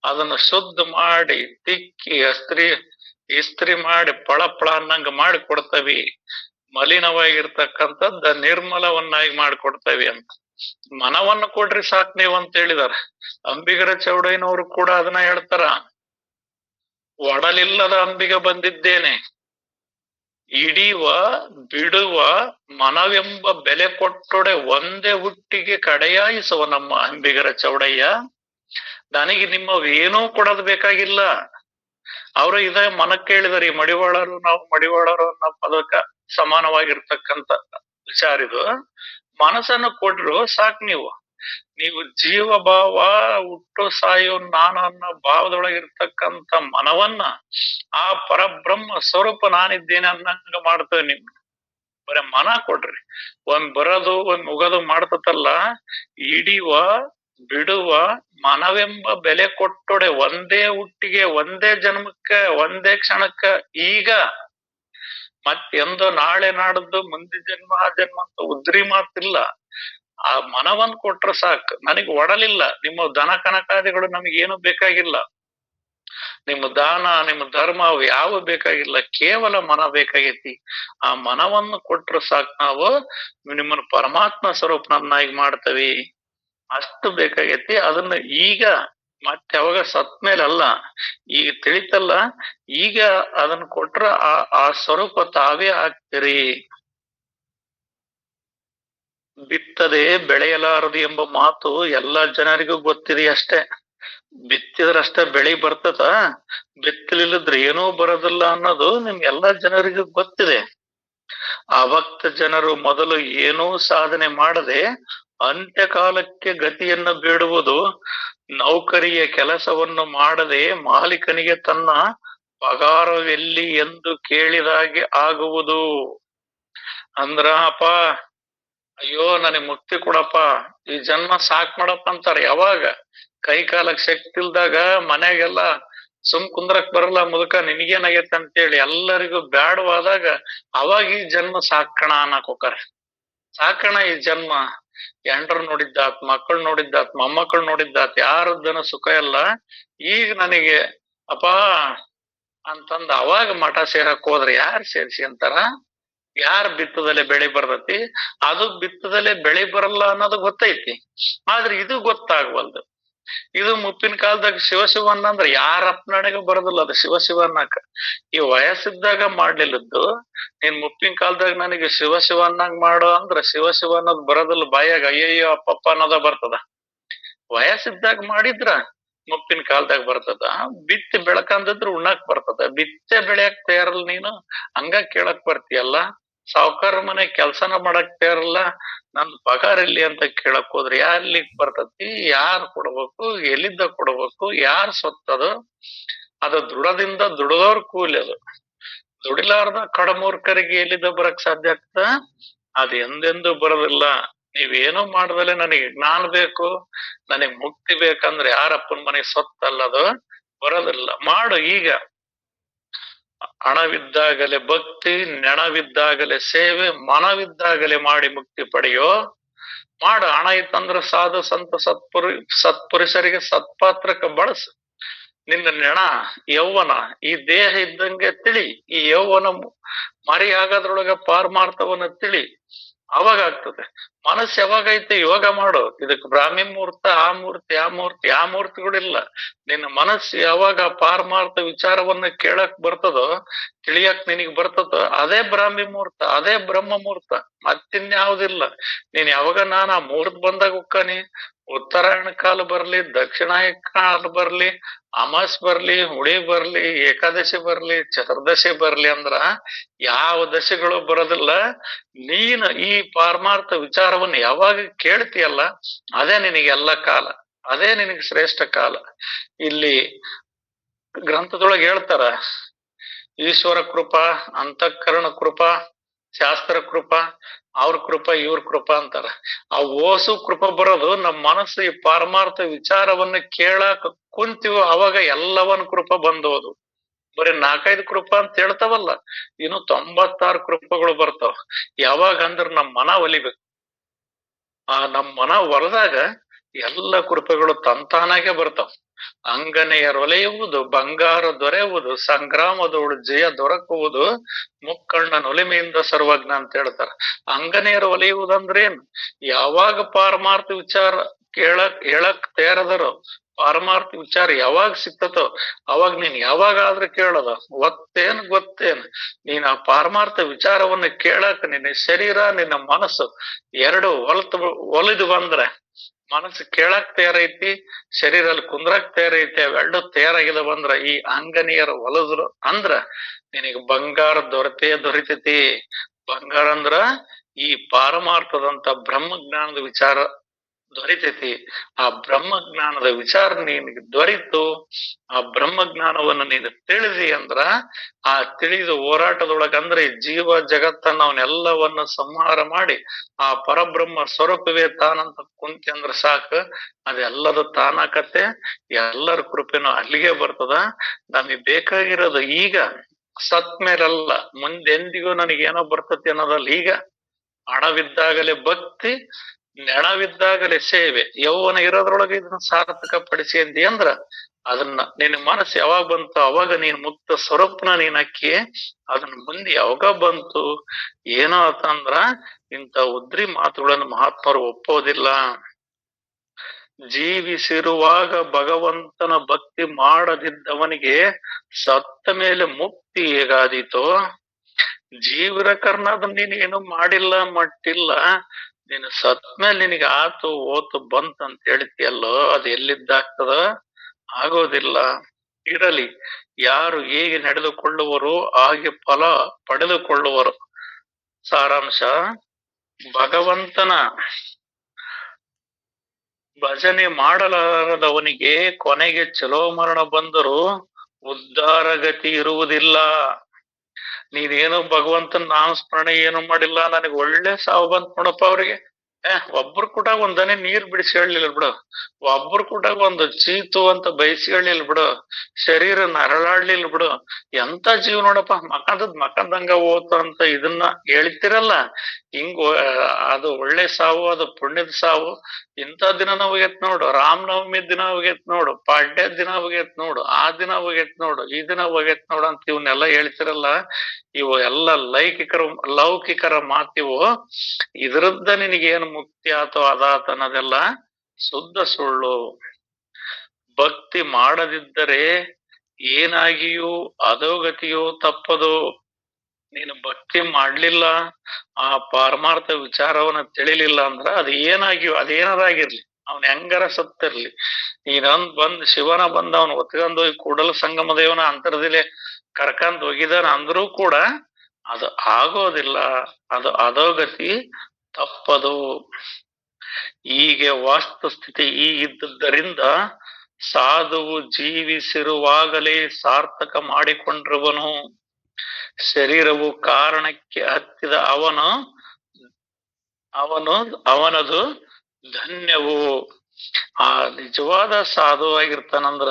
ಅದನ್ನ ಶುದ್ಧ ಮಾಡಿ ತಿಕ್ಕಿ ಅಸ್ತ್ರಿ, ಇಸ್ತ್ರಿ ಮಾಡಿ ಪಳ ಪಳ ಅನ್ನಂಗ ಮಾಡಿ ಕೊಡ್ತವಿ. ಮಲಿನವಾಗಿರ್ತಕ್ಕಂಥದ್ದ ನಿರ್ಮಲವನ್ನಾಗಿ ಮಾಡಿಕೊಡ್ತೇವೆ ಅಂತ. ಮನವನ್ನು ಕೊಡ್ರಿ ಸಾಕ್ ನೀವು ಅಂತ ಹೇಳಿದಾರ. ಅಂಬಿಗರ ಚೌಡಯ್ಯನವರು ಕೂಡ ಅದನ್ನ ಹೇಳ್ತಾರ. ಒಡಲಿಲ್ಲದ ಅಂಬಿಗ ಬಂದಿದ್ದೇನೆ. ಇಡಿವ ಬಿಡುವ, ಮನವೆಂಬ ಬೆಲೆ ಕೊಟ್ಟೊಡೆ ಒಂದೇ ಹುಟ್ಟಿಗೆ ಕಡೆಯಾಯಿಸುವ ನಮ್ಮ ಅಂಬಿಗರ ಚೌಡಯ್ಯ. ನನಗೆ ನಿಮ್ಮವೇನೂ ಕೊಡೋದು ಬೇಕಾಗಿಲ್ಲ. ಅವರು ಇದ ಮನಕ್ಕೆ ಕೇಳಿದಾರೆ, ಈ ಮಡಿವಾಳರು ನಾವು ಮಡಿವಾಳರು ಅನ್ನೋ ಪದಕ ಸಮಾನವಾಗಿರ್ತಕ್ಕಂತ ವಿಚಾರ ಇದು. ಮನಸ್ಸನ್ನು ಕೊಟ್ರು ಸಾಕ್ ನೀವು. ನೀವು ಜೀವ ಭಾವ ಹುಟ್ಟು ಸಾಯೋ ನಾನು ಅನ್ನೋ ಭಾವದೊಳಗಿರ್ತಕ್ಕಂಥ ಮನವನ್ನ ಆ ಪರಬ್ರಹ್ಮ ಸ್ವರೂಪ ನಾನಿದ್ದೇನೆ ಅನ್ನಂಗ ಮಾಡ್ತೇವೆ ನಿಮ್ ಬರೀ ಮನ ಕೊಡ್ರಿ. ಒಂದ್ ಬರೋದು, ಒಂದ್ ಮುಗದು ಮಾಡ್ತತಲ್ಲ ಇಡಿವ ಬಿಡುವ, ಮನವೆಂಬ ಬೆಲೆ ಕೊಟ್ಟೊಡೆ ಒಂದೇ ಹುಟ್ಟಿಗೆ, ಒಂದೇ ಜನ್ಮಕ್ಕೆ, ಒಂದೇ ಕ್ಷಣಕ್ಕ ಈಗ ಮತ್ತೆಂದು ನಾಳೆ ನಾಡದ್ದು ಮುಂದೆ ಜನ್ಮ, ಆ ಜನ್ಮ ಅಂತ ಉದ್ರಿ ಮಾತಿಲ್ಲ. ಆ ಮನವನ್ ಕೊಟ್ರ ಸಾಕ್. ನನಗೆ ಒಡಲಿಲ್ಲ. ನಿಮ್ಮ ದನ ಕನಕಾದಿಗಳು ನಮಗೇನು ಬೇಕಾಗಿಲ್ಲ. ನಿಮ್ಮ ದಾನ, ನಿಮ್ಮ ಧರ್ಮ ಅವು ಯಾವ ಬೇಕಾಗಿಲ್ಲ. ಕೇವಲ ಮನ ಬೇಕಾಗೈತಿ. ಆ ಮನವನ್ನು ಕೊಟ್ರ ಸಾಕ್. ನಾವು ನಿಮ್ಮನ್ನು ಪರಮಾತ್ಮ ಸ್ವರೂಪನನ್ನಾಗಿ ಮಾಡ್ತೇವಿ. ಅಷ್ಟು ಬೇಕಾಗೈತಿ. ಅದನ್ನ ಈಗ ಮತ್ತೆ ಯಾವಾಗ ಸತ್ ಮೇಲೆ ಅಲ್ಲ ಈಗ ತಿಳಿತಲ್ಲ, ಈಗ ಅದನ್ನ ಕೊಟ್ರ ಆ ಆ ಸ್ವರೂಪ ತಾವೇ ಆಗ್ತೀರಿ. ಬಿತ್ತದೆ ಬೆಳೆಯಲಾರದು ಎಂಬ ಮಾತು ಎಲ್ಲಾ ಜನರಿಗೂ ಗೊತ್ತಿದೆ ಅಷ್ಟೇ. ಬಿತ್ತಿದ್ರಷ್ಟೇ ಬೆಳಿ ಬರ್ತದ, ಬಿತ್ತಲಿಲ್ಲದ್ರೆ ಏನೂ ಬರೋದಿಲ್ಲ ಅನ್ನೋದು ನಿಮ್ಗೆಲ್ಲಾ ಜನರಿಗೂ ಗೊತ್ತಿದೆ. ಅವಕ್ತ ಜನರು ಮೊದಲು ಏನೂ ಸಾಧನೆ ಮಾಡದೆ ಅಂತ್ಯಕಾಲಕ್ಕೆ ಗತಿಯನ್ನು ಬೇಡುವುದು, ನೌಕರಿಯ ಕೆಲಸವನ್ನು ಮಾಡದೆ ಮಾಲೀಕನಿಗೆ ತನ್ನ ಪಗಾರವೆಲ್ಲಿ ಎಂದು ಕೇಳಿದಾಗೆ ಆಗುವುದು. ಅಂದ್ರ ಅಪ್ಪ ಅಯ್ಯೋ, ನನಗೆ ಮುಕ್ತಿ ಕೊಡಪ್ಪ, ಈ ಜನ್ಮ ಸಾಕ್ ಮಾಡಪ್ಪ ಅಂತಾರೆ. ಯಾವಾಗ? ಕೈ ಕಾಲಕ್ ಶಕ್ತಿ ಇಲ್ದಾಗ ಮನೆಗೆಲ್ಲ ಸುಮ್ ಕುಂದ್ರಕ್ ಬರಲ್ಲ ಮುದುಕ, ನಿನಗೇನಾಗೈತೆ ಅಂತೇಳಿ ಎಲ್ಲರಿಗೂ ಬ್ಯಾಡವಾದಾಗ ಅವಾಗ ಈ ಜನ್ಮ ಸಾಕಣ ಅನ್ನಕ್ ಹೋಗಾರೆ ಸಾಕಣ ಈ ಜನ್ಮ. ಎಂಡ್ರು ನೋಡಿದ್ದಾತ್, ಮಕ್ಕಳು ನೋಡಿದ್ದಾತ್, ಮೊಮ್ಮಕ್ಕಳು ನೋಡಿದ್ದಾತ್ ಯಾರದ್ದನ ಸುಖ ಇಲ್ಲ. ಈಗ ನನಗೆ, ಅಪ್ಪ ಅಂತಂದ ಅವಾಗ ಮಠ ಸೇರಕ್ ಹೋದ್ರೆ ಯಾರು ಸೇರಿಸಿ ಅಂತಾರ? ಯಾರ್ ಬಿತ್ತದಲ್ಲೇ ಬೆಳೆ ಬರ್ತೈತಿ, ಅದು ಬಿತ್ತದಲ್ಲೇ ಬೆಳೆ ಬರಲ್ಲ ಅನ್ನೋದು ಗೊತ್ತೈತಿ. ಆದ್ರೆ ಇದು ಗೊತ್ತಾಗವಲ್ದು. ಇದು ಮುಪ್ಪಿನ ಕಾಲದಾಗ ಶಿವ ಶಿವ ಅನ್ನಂದ್ರ ಯಾರ ಅಪ್ಪನಡೆಗೂ ಬರೋದಿಲ್ಲ ಅದು ಶಿವ ಶಿವ ಅನ್ನಕ ಈ ವಯಸ್ಸಿದ್ದಾಗ ಮಾಡ್ಲಿಲ್ಲದ್ದು ನೀನ್ ಮುಪ್ಪಿನ ಕಾಲದಾಗ ನನಗೆ ಶಿವ ಅನ್ನಂಗ್ ಮಾಡು ಅಂದ್ರ ಶಿವ ಶಿವ ಅನ್ನೋದ್ ಬರೋದಿಲ್ಲ ಬಾಯಾಗ ಅಯ್ಯಯ್ಯೋ, ಅಪ್ಪಪ್ಪ ಅನ್ನೋದ ಬರ್ತದ. ವಯಸ್ಸಿದ್ದಾಗ ಮಾಡಿದ್ರ ಮುಪ್ಪಿನ ಕಾಲದಾಗ ಬರ್ತದ. ಬಿತ್ತಿ ಬೆಳಕಂದಿದ್ರ ಉಣ್ಣಾಕ್ ಬರ್ತದ. ಬಿತ್ತೆ ಬೆಳೆಯಕ್ ತಯಾರಲ್ಲ ನೀನು, ಹಂಗ ಕೇಳಕ್ ಬರ್ತೀಯಲ್ಲ. ಸಾವುಕಾರ ಮನೆ ಕೆಲ್ಸನ ಮಾಡಕ್ ತಯಾರಲ್ಲ, ನನ್ ಪಗಾರ ಇಲ್ಲಿ ಅಂತ ಕೇಳಕ್ ಹೋದ್ರೆ ಯಾರ್ಲಿಕ್ ಬರ್ತತಿ, ಯಾರ್ ಕೊಡ್ಬೇಕು ಎಲ್ಲಿದ್ದ ಕೊಡ್ಬೇಕು, ಯಾರ್ ಸೊತ್ತದು ಅದು? ದೃಢದಿಂದ ದುಡದವ್ರ ಕೂಲಿ ಅದು. ದುಡಿಲಾರ್ದ ಕಡಮೂರ್ಕರಿಗೆ ಎಲ್ಲಿದ್ದ ಬರಕ್ ಸಾಧ್ಯ ಆಗ್ತದ? ಅದ್ ಎಂದೆಂದು ಬರೋದಿಲ್ಲ. ನೀವೇನು ಮಾಡ್ದಲೆ ನನಗೆ ಜ್ಞಾನ ಬೇಕು, ನನಗ್ ಮುಕ್ತಿ ಬೇಕಂದ್ರೆ ಯಾರಪ್ಪನ ಮನೆ ಸೊತ್ತಲ್ಲದು ಬರೋದಿಲ್ಲ. ಮಾಡು ಈಗ. ಹಣವಿದ್ದಾಗಲೇ ಭಕ್ತಿ, ನೆಣವಿದ್ದಾಗಲೇ ಸೇವೆ, ಮನವಿದ್ದಾಗಲೇ ಮಾಡಿ ಮುಕ್ತಿ ಪಡೆಯೋ, ಮಾಡು. ಹಣ ಇತ್ತಂದ್ರ ಸಾಧು, ಸಂತ, ಸತ್ಪುರು, ಸತ್ಪುರುಷರಿಗೆ ಸತ್ಪಾತ್ರಕ್ಕೆ ಬಳಸು. ನಿನ್ನ ನೆಣ, ಯೌವನ, ಈ ದೇಹ ಇದ್ದಂಗೆ ತಿಳಿ. ಈ ಯೌವನ ಮರಿ ಆಗೋದ್ರೊಳಗ ಪಾರಮಾರ್ಥವನ್ನ ತಿಳಿ. ಅವಾಗ ಆಗ್ತದೆ. ಮನಸ್ಸು ಯಾವಾಗ ಐತೆ ಯೋಗ ಮಾಡು. ಇದಕ್ಕೆ ಬ್ರಾಹ್ಮಿ ಮುಹೂರ್ತ ಆ ಮೂರ್ತಿ ಆ ಮೂರ್ತಿ, ಆ ಮೂರ್ತಿಗಳಿಲ್ಲ ನಿನ್ನ ಮನಸ್ಸು ಯಾವಾಗ ಪಾರಮಾರ್ಥ ವಿಚಾರವನ್ನ ಕೇಳಕ್ ಬರ್ತದೋ ತಿಳಿಯಕ್ ನಿನಗ್ ಬರ್ತದ? ಅದೇ ಬ್ರಾಹ್ಮಿ ಮುಹೂರ್ತ, ಅದೇ ಬ್ರಹ್ಮ ಮುಹೂರ್ತ ಮತ್ತಿನ್ಯಾವುದಿಲ್ಲ ನೀನ್ ಯಾವಾಗ ನಾನು ಆ ಮುಹೂರ್ತ ಬಂದಾಗ ಉಕ್ಕನಿ ಉತ್ತರಾಯಣ ಕಾಲ ಬರ್ಲಿ ದಕ್ಷಿಣಾಯ ಕಾಲ ಬರ್ಲಿ, ಅಮಾಸ್ ಬರ್ಲಿ, ಹುಳಿ ಬರ್ಲಿ, ಏಕಾದಶಿ ಬರ್ಲಿ, ಚತುರ್ದಶಿ ಬರ್ಲಿ ಅಂದ್ರ ಯಾವ ದಶೆಗಳು ಬರೋದಿಲ್ಲ. ನೀನು ಈ ಪಾರಮಾರ್ಥ ವಿಚಾರವನ್ನು ಯಾವಾಗ ಕೇಳ್ತಿಯಲ್ಲ, ಅದೇ ನಿನಗೆಲ್ಲ ಕಾಲ, ಅದೇ ನಿನಗೆ ಶ್ರೇಷ್ಠ ಕಾಲ. ಇಲ್ಲಿ ಗ್ರಂಥದೊಳಗೆ ಹೇಳ್ತಾರ ಈಶ್ವರ ಕೃಪಾ, ಅಂತಃಕರಣ ಕೃಪಾ, ಶಾಸ್ತ್ರ ಕೃಪಾ, ಅವ್ರ ಕೃಪಾ, ಇವ್ರ ಕೃಪಾ ಅಂತಾರ. ಆ ಓಸು ಕೃಪ ಬರೋದು ನಮ್ಮ ಮನಸ್ಸು ಈ ಪಾರಮಾರ್ಥ ವಿಚಾರವನ್ನ ಕೇಳಾಕ ಕುಂತೀವೋ ಅವಾಗ ಎಲ್ಲವನ್ ಕೃಪ ಬಂದೋದು. ಬರೀ ನಾಲ್ಕೈದು ಕೃಪಾ ಅಂತ ಹೇಳ್ತಾವಲ್ಲ, ಇನ್ನು ತೊಂಬತ್ತಾರು ಕೃಪಗಳು ಬರ್ತಾವ. ಯಾವಾಗ ಅಂದ್ರೆ ನಮ್ ಮನ ಒಲಿಬೇಕು. ಆ ನಮ್ ಮನ ಒಲದಾಗ ಎಲ್ಲ ಕೃಪೆಗಳು ತಂತಾನಾಗೆ ಬರ್ತಾವ. ಅಂಗನೆಯರೊಲೆಯುವುದು ಬಂಗಾರ ದೊರೆಯುವುದು ಸಂಗ್ರಾಮದೋಳು ಜಯ ದೊರಕುವುದು, ಮುಕ್ಕಣ್ಣ ನೊಲಿಮೆಯಿಂದ ಸರ್ವಜ್ಞ ಅಂತ ಹೇಳ್ತಾರ. ಅಂಗನೆಯರು ಒಲೆಯುವುದಂದ್ರೇನು ಯಾವಾಗ ಪಾರಮಾರ್ಥ ವಿಚಾರ ಕೇಳಕ್, ಹೇಳಕ್ ತೇರದರು ಪಾರಮಾರ್ಥ ವಿಚಾರ ಯಾವಾಗ ಸಿಕ್ತತೋ, ಅವಾಗ ನೀನ್ ಯಾವಾಗ ಆದ್ರೆ ಕೇಳದ. ಒತ್ತೇನ್ ಗೊತ್ತೇನ್. ನೀನ್ ಆ ಪಾರಮಾರ್ಥ ವಿಚಾರವನ್ನ ಕೇಳಕ್ ನಿನ್ನ ಶರೀರ, ನಿನ್ನ ಮನಸ್ಸು ಎರಡು ಒಲತ್, ಒಲಿದು ಬಂದ್ರೆ ಮನಸ್ಸು ಕೇಳಕ್ ತಯಾರೈತಿ ಶರೀರಲ್ಲಿ ಕುಂದ್ರಕ್ ತಯಾರೈತಿ ಅವೆರಡು ತಯಾರಾಗಿದ ಬಂದ್ರ ಈ ಅಂಗನಿಯರ ಹೊಲದ್ರು ಅಂದ್ರ ನಿನಗೆ ಬಂಗಾರ ದೊರೆತೆ ದೊರಿತೈತಿ. ಬಂಗಾರ ಅಂದ್ರ ಈ ಪಾರಮಾರ್ಥದಂತ ಬ್ರಹ್ಮ ಜ್ಞಾನದ ವಿಚಾರ ದೊರಿತೈತಿ. ಆ ಬ್ರಹ್ಮ ಜ್ಞಾನದ ವಿಚಾರ ನಿನಗೆ ದೊರೀತು, ಆ ಬ್ರಹ್ಮಜ್ಞಾನವನ್ನ ನೀನು ತಿಳಿದಿ ಅಂದ್ರ, ಆ ತಿಳಿದ ಹೋರಾಟದೊಳಗ ಅಂದ್ರೆ ಈ ಜೀವ ಜಗತ್ತನ್ನ ಅವನ್ನೆಲ್ಲವನ್ನ ಸಂಹಾರ ಮಾಡಿ, ಆ ಪರಬ್ರಹ್ಮ ಸ್ವರೂಪವೇ ತಾನಂತ ಕುಂತಿ ಅಂದ್ರ ಸಾಕು, ಅದೆಲ್ಲದ ತಾನಾಕತೆ ಎಲ್ಲರ ಕೃಪೆನೂ ಅಲ್ಲಿಗೆ ಬರ್ತದ. ನಮಗೆ ಬೇಕಾಗಿರೋದು ಈಗ ಸತ್ ಮೇಲೆಲ್ಲ, ಮುಂದೆಂದಿಗೂ ನನಗೇನೋ ಬರ್ತತಿ ಅನ್ನೋದಲ್ಲ ಈಗ. ಹಣವಿದ್ದಾಗಲೇ ಭಕ್ತಿ ನೆಣವಿದ್ದಾಗಲೇ ಸೇವೆ. ಯೌವನ ಇರೋದ್ರೊಳಗೆ ಇದನ್ನ ಸಾರ್ಥಕ ಪಡಿಸಿ ಅಂದಿ ಅಂದ್ರ ಅದನ್ನ ನಿನ್ನ ಮನಸ್ಸು ಯಾವಾಗ ಬಂತು ಅವಾಗ ನೀನ್ ಮುಕ್ತ ಸ್ವರೂಪನ ನೀನ್ ಅಕ್ಕಿ ಅದನ್ನ ಮುಂದೆ ಯಾವಾಗ ಬಂತು, ಏನೋ ಅಂತಂದ್ರ ಇಂಥ ಉದ್ರಿ ಮಾತುಗಳನ್ನು ಮಹಾತ್ಮರು ಒಪ್ಪೋದಿಲ್ಲ. ಜೀವಿಸಿರುವಾಗ ಭಗವಂತನ ಭಕ್ತಿ ಮಾಡದಿದ್ದವನಿಗೆ ಸತ್ತ ಮೇಲೆ ಮುಕ್ತಿ ಹೇಗಾದೀತೋ? ಜೀವರ ಕರ್ಣ ಅದನ್ನ ನೀನ್ ಏನು ಮಾಡಿಲ್ಲ, ಮಟ್ಟಿಲ್ಲ. ನೀನು ಸತ್ಮೇಲೆ ನಿನಗೆ ಆತು ಓತು ಬಂತು ಅಂತ ಹೇಳ್ತೀಯಲ್ಲೋ, ಅದು ಎಲ್ಲಿದ್ದಾಗ್ತದ? ಆಗೋದಿಲ್ಲ. ಇರಲಿ, ಯಾರು ಹೇಗೆ ನಡೆದುಕೊಳ್ಳುವರು ಹಾಗೆ ಫಲ ಪಡೆದುಕೊಳ್ಳುವರು. ಸಾರಾಂಶ, ಭಗವಂತನ ಭಜನೆ ಮಾಡಲಾರದವನಿಗೆ ಕೊನೆಗೆ ಚಲೋ ಮರಣ ಬಂದರೂ ಉದ್ಧಾರ ಗತಿ ಇರುವುದಿಲ್ಲ. ನೀನೇನು ಭಗವಂತನ ನಾಮಸ್ಮರಣೆ ಏನು ಮಾಡಿಲ್ಲ? ನನಗೆ ಒಳ್ಳೆ ಸಾವು ಬಂತ ನೋಡಪ್ಪ ಅವ್ರಿಗೆ. ಏ, ಒಬ್ರು ಕೂಡ ಒಂದನೆ ನೀರ್ ಬಿಡಿಸಿ ಹೇಳಲಿಲ್ಲ ಬಿಡು. ಒಬ್ರು ಕೂಡ ಒಂದು ಚೀತು ಅಂತ ಬಯಸಿ ಹೇಳಿಲ್ ಬಿಡು. ಶರೀರ ನರಳಾಡ್ಲಿಲ್ಲ ಬಿಡು. ಎಂತ ಜೀವ ನೋಡಪ್ಪ, ಮಕಂದದ್ ಮಕಂದಂಗ ಹೋತು ಅಂತ ಇದನ್ನ ಹೇಳ್ತಿರಲ್ಲ. ಹಿಂಗ್ ಅದು ಒಳ್ಳೆ ಸಾವು, ಅದು ಪುಣ್ಯದ ಸಾವು. ಇಂಥ ದಿನ ಹೋಗೈತ್ ನೋಡು ರಾಮನವಮಿ ದಿನ ಹೋಗೈತ್ ನೋಡು, ಪಾಡ್ಯ ದಿನ ಹೋಗೈತ್ ನೋಡು, ಆ ದಿನ ಹೋಗೈತ್ ನೋಡು, ಈ ದಿನ ಹೋಗೈತ್ ನೋಡು ಅಂತ ಇವನ್ನೆಲ್ಲ ಹೇಳ್ತಿರಲ್ಲ, ಇವು ಎಲ್ಲ ಲೈಕಿಕರ, ಲೌಕಿಕರ ಮಾತಿವು ಇದರಿಂದ ನಿನಗೆ ಏನ್ ಮುಕ್ತಿ ಆತೋ ಅದಾತ ಅನ್ನೋದೆಲ್ಲ ಶುದ್ಧ ಸುಳ್ಳು. ಭಕ್ತಿ ಮಾಡದಿದ್ದರೆ ಏನಾಗಿಯೂ, ಅಧೋಗತಿಯೋ ತಪ್ಪದು. ನೀನು ಭಕ್ತಿ ಮಾಡ್ಲಿಲ್ಲ, ಆ ಪರಮಾರ್ಥ ವಿಚಾರವನ್ನ ತಿಳಿಲಿಲ್ಲ ಅಂದ್ರ ಅದು ಏನಾಗಿ ಅದೇನದಾಗಿರ್ಲಿ ಅವನ್ ಹೆಂಗಾರ ಸತ್ತಿರ್ಲಿ. ನೀನಂದ್ ಬಂದ್, ಶಿವನ ಬಂದ ಅವನು ಒತ್ಕೊಂಡ್ ಹೋಗಿ ಕೂಡಲ ಸಂಗಮ ದೇವನ ಅಂತರದಲ್ಲಿ ಕರ್ಕೊಂಡ್ ಹೋಗಿದಾನ ಅಂದ್ರೂ ಕೂಡ ಅದು ಆಗೋದಿಲ್ಲ. ಅದು ಅಧೋಗತಿ ತಪ್ಪದು. ಹೀಗೆ ವಾಸ್ತುಸ್ಥಿತಿ ಸ್ಥಿತಿ ಇದ್ದುದರಿಂದ ಸಾಧುವು ಜೀವಿಸಿರುವಾಗಲೇ ಸಾರ್ಥಕ ಮಾಡಿಕೊಂಡಿರುವನು. ಶರೀರವು ಕಾರಣಕ್ಕೆ ಹತ್ತಿದ ಅವನು ಅವನು, ಅವನದು ಧನ್ಯವು. ಆ ನಿಜವಾದ ಸಾಧು ಆಗಿರ್ತಾನಂದ್ರ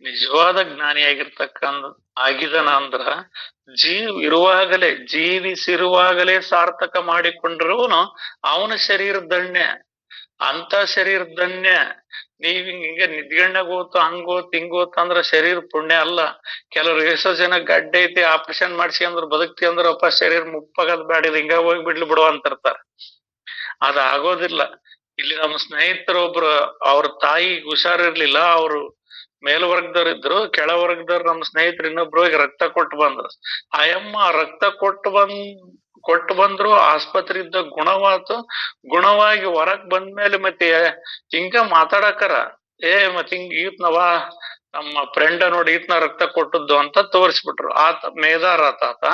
ನಿಜವಾದ ಜ್ಞಾನಿ ಆಗಿರ್ತಕ್ಕಂಥ ಆಗಿದನ ಅಂದ್ರ ಜೀವ್ ಇರುವಾಗಲೇ, ಜೀವಿಸಿರುವಾಗಲೇ ಸಾರ್ಥಕ ಮಾಡಿಕೊಂಡಿರುವನು ಅವನ ಶರೀರ ಧನ್ಯ ಅಂತ ಶರೀರ ಧನ್ಯ ನೀವ್ ಹಿಂಗ ನಿದ್ಗಣ್ಣಾಗ ಹೋತು ಹಂಗೋತ್ ಹಿಂಗೋತ್ ಅಂದ್ರ ಶರೀರ ಪುಣ್ಯ ಅಲ್ಲ. ಕೆಲವ್ರು ಎಷ್ಟೋ ಜನ ಗಡ್ಡೆ ಐತಿ, ಆಪರೇಷನ್ ಮಾಡ್ಸಿ ಅಂದ್ರ ಬದುಕ್ತಿ ಅಂದ್ರ, ಅಪ್ಪ ಶರೀರ ಮುಪ್ಪಾಗದ್ ಬ್ಯಾಡಿದ್ ಹಿಂಗ ಹೋಗಿ ಬಿಡ್ಲಿ ಬಿಡು ಅಂತಿರ್ತಾರ. ಅದ ಆಗೋದಿಲ್ಲ. ಇಲ್ಲಿ ನಮ್ಮ ಸ್ನೇಹಿತರು ಒಬ್ರು, ಅವ್ರ ತಾಯಿ ಹುಷಾರಿರ್ಲಿಲ್ಲ, ಅವ್ರು ಮೇಲ್ವರ್ಗದವ್ರು ಇದ್ರು, ಕೆಳವರ್ಗದವ್ರು ನಮ್ಮ ಸ್ನೇಹಿತರು ಇನ್ನೊಬ್ರು ಹೋಗಿ ರಕ್ತ ಕೊಟ್ಟು ಬಂದ್ರು. ಆಯಮ್ಮ, ರಕ್ತ ಕೊಟ್ಟು ಬಂದ್ ಕೊಟ್ಟು ಬಂದ್ರು ಆಸ್ಪತ್ರೆ ಇದ್ದ ಗುಣವಾತು, ಗುಣವಾಗಿ ಹೊರಗ್ ಬಂದ್ಮೇಲೆ ಮತ್ತೆ, ಹಿಂಗ ಮಾತಾಡಕರ, ಏ, ಮತ್ ಹಿಂಗ್ ಈತ್ನವಾ, ನಮ್ಮ ಫ್ರೆಂಡ್ ನೋಡಿ ಈತ್ನ ರಕ್ತ ಕೊಟ್ಟದ್ದು ಅಂತ ತೋರಿಸ್ಬಿಟ್ರು. ಆತ ಮೇದಾರ ಆತ.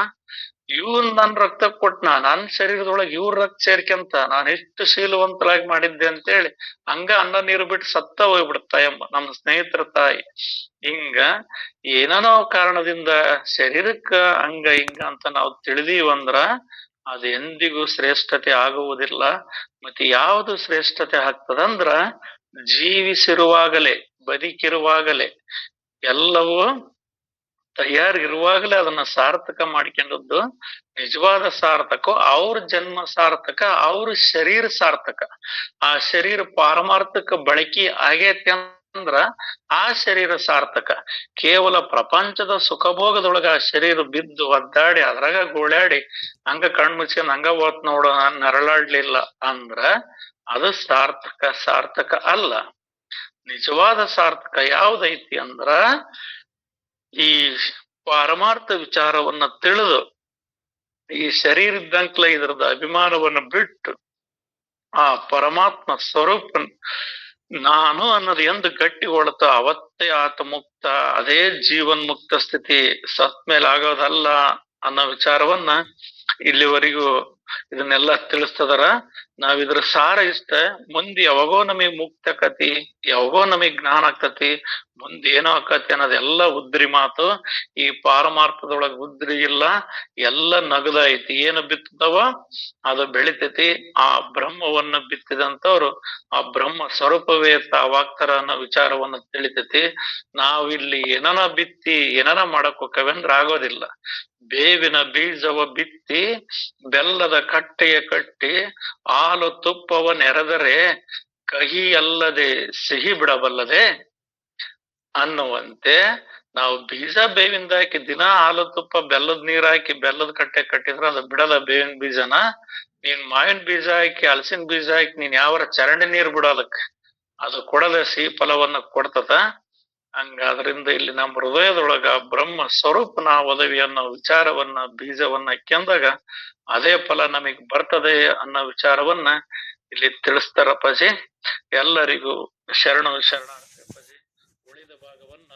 ಇವನ್ ನನ್ ರಕ್ತ ಕೊಟ್ನ ನನ್ ಶರೀರದೊಳಗೆ ಇವ್ರ ರಕ್ತ ಸೇರ್ಕೊಂತ ನಾನ್ ಎಷ್ಟು ಶೀಲವಂತರಾಗಿ ಮಾಡಿದ್ದೆ ಅಂತೇಳಿ ಹಂಗ ಅನ್ನ ನೀರು ಬಿಟ್ಟು ಸತ್ತ ಹೋಗ್ಬಿಡ್ತ ಎಂಬ ನಮ್ಮ ಸ್ನೇಹಿತರ ತಾಯಿ. ಹಿಂಗ ಏನೇನೋ ಕಾರಣದಿಂದ ಶರೀರಕ್ಕ ಹಂಗ ಹಿಂಗ ಅಂತ ನಾವು ತಿಳಿದೀವಂದ್ರ ಅದು ಎಂದಿಗೂ ಶ್ರೇಷ್ಠತೆ ಆಗುವುದಿಲ್ಲ. ಮತ್ತೆ ಯಾವುದು ಶ್ರೇಷ್ಠತೆ ಆಗ್ತದಂದ್ರ ಜೀವಿಸಿರುವಾಗಲೇ, ಬದುಕಿರುವಾಗಲೇ ಎಲ್ಲವೂ ತಯಾರಿರುವಾಗಲೇ ಅದನ್ನ ಸಾರ್ಥಕ ಮಾಡ್ಕೊಂಡದ್ದು ನಿಜವಾದ ಸಾರ್ಥಕ, ಅವ್ರ ಜನ್ಮ ಸಾರ್ಥಕ, ಅವ್ರ ಶರೀರ ಸಾರ್ಥಕ. ಆ ಶರೀರ ಪಾರಮಾರ್ಥಕ ಬಳಕೆ ಆಗೈತೆ ಅಂದ್ರ ಆ ಶರೀರ ಸಾರ್ಥಕ. ಕೇವಲ ಪ್ರಪಂಚದ ಸುಖಭೋಗದೊಳಗ ಆ ಶರೀರ ಬಿದ್ದು ಒದ್ದಾಡಿ, ಅದ್ರಾಗ ಗೋಳಾಡಿ ಹಂಗ ಕಣ್ ಮುಚ್ಕೊಂಡ್ ಹಂಗ ಓತ್ ನೋಡ ನರಳಾಡ್ಲಿಲ್ಲ ಅಂದ್ರ ಅದು ಸಾರ್ಥಕ ಸಾರ್ಥಕ ಅಲ್ಲ. ನಿಜವಾದ ಸಾರ್ಥಕ ಯಾವ್ದೈತಿ ಅಂದ್ರ ಈ ಪರಮಾರ್ಥ ವಿಚಾರವನ್ನ ತಿಳಿದು, ಈ ಶರೀರ ಇದ್ದಂಕ್ಲ ಇದರದ ಅಭಿಮಾನವನ್ನ ಬಿಟ್ಟು, ಆ ಪರಮಾತ್ಮ ಸ್ವರೂಪ ನಾನು ಅನ್ನೋದು ಎಂದು ಗಟ್ಟಿ ಹೊಳತ ಅವತ್ತೇ ಆತ ಮುಕ್ತ ಅದೇ ಜೀವನ್ ಮುಕ್ತ ಸ್ಥಿತಿ ಸತ್ ಮೇಲೆ ಆಗೋದಲ್ಲ ಅನ್ನೋ ವಿಚಾರವನ್ನ ಇಲ್ಲಿವರೆಗೂ ಇದನ್ನೆಲ್ಲ ತಿಳಿಸ್ತದಾರ ನಾವ್ ಇದ್ರ ಸಾರ ಇಷ್ಟ, ಮುಂದೆ ಯಾವಾಗೋ ನಮಗ್ ಮುಕ್ತ ಆಕತಿ, ಯಾವಾಗೋ ನಮಗ್ ಜ್ಞಾನ ಆಕತಿ, ಮುಂದೆ ಏನೋ ಆಕತಿ ಅನ್ನೋದೆಲ್ಲ ಉದ್ರಿ ಮಾತು, ಈ ಪಾರಮಾರ್ಥದೊಳಗ ಉದ್ರಿ ಇಲ್ಲ, ಎಲ್ಲ ನಗದ ಐತಿ ಏನು ಬಿತ್ತದವ? ಅದು ಬೆಳಿತೈತಿ. ಆ ಬ್ರಹ್ಮವನ್ನ ಬಿತ್ತಿದಂತವ್ರು ಆ ಬ್ರಹ್ಮ ಸ್ವರೂಪವೇ ತಾವಾಗ್ತಾರ ಅನ್ನೋ ವಿಚಾರವನ್ನ ತಿಳಿತೈತಿ. ನಾವಿಲ್ಲಿ ಏನನ ಬಿತ್ತಿ, ಏನನ ಮಾಡಕ್ ಹೋಕ್ಕವೇಂದ್ರ ಆಗೋದಿಲ್ಲ. ಬೇವಿನ ಬೀಜವ ಬಿತ್ತಿ, ಬೆಲ್ಲದ ಕಟ್ಟೆಯ ಕಟ್ಟಿ ಹಾಲು ತುಪ್ಪವ ನೆರೆದರೆ ಕಹಿ ಅಲ್ಲದೆ ಸಿಹಿ ಬಿಡಬಲ್ಲದೆ ಅನ್ನುವಂತೆ ನಾವು ಬೀಜ ಬೇವಿಂದ ಹಾಕಿ ದಿನ ಹಾಲು ತುಪ್ಪ ಬೆಲ್ಲದ ನೀರ್ ಹಾಕಿ ಬೆಲ್ಲದ ಕಟ್ಟೆ ಕಟ್ಟಿದ್ರೆ ಅದು ಬಿಡಲ್ಲ ಬೇವಿನ ಬೀಜನ. ನೀನ್ ಮಾವಿನ ಬೀಜ ಹಾಕಿ ಹಲಸಿನ ಬೀಜ ಹಾಕಿ ನೀನ್ ಯಾವರ ಚರಂಡಿ ನೀರ್ ಬಿಡೋದಕ್ ಅದು ಕೊಡದ ಸಿಹಿ ಫಲವನ್ನ ಕೊಡ್ತದ. ಹಂಗಾದ್ರಿಂದ ಇಲ್ಲಿ ನಮ್ಮ ಹೃದಯದೊಳಗ ಬ್ರಹ್ಮ ಸ್ವರೂಪನ ಅನ್ನೋ ವಿಚಾರವನ್ನ, ಬೀಜವನ್ನ ಕೆಂದಾಗ ಅದೇ ಫಲ ನಮಗ್ ಬರ್ತದೆ ಅನ್ನೋ ವಿಚಾರವನ್ನ ಇಲ್ಲಿ ತಿಳಿಸ್ತಾರಪ್ಪಾಜಿ ಎಲ್ಲರಿಗೂ ಶರಣ ಅಪ್ಪಾಜಿ ಉಳಿದ ಭಾಗವನ್ನ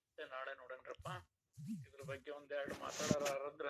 ಮತ್ತೆ ನಾಳೆ ನೋಡನ್ರಪ್ಪ ಇದ್ರ ಬಗ್ಗೆ ಒಂದೆರಡು ಮಾತಾಡೋರಾದ್ರ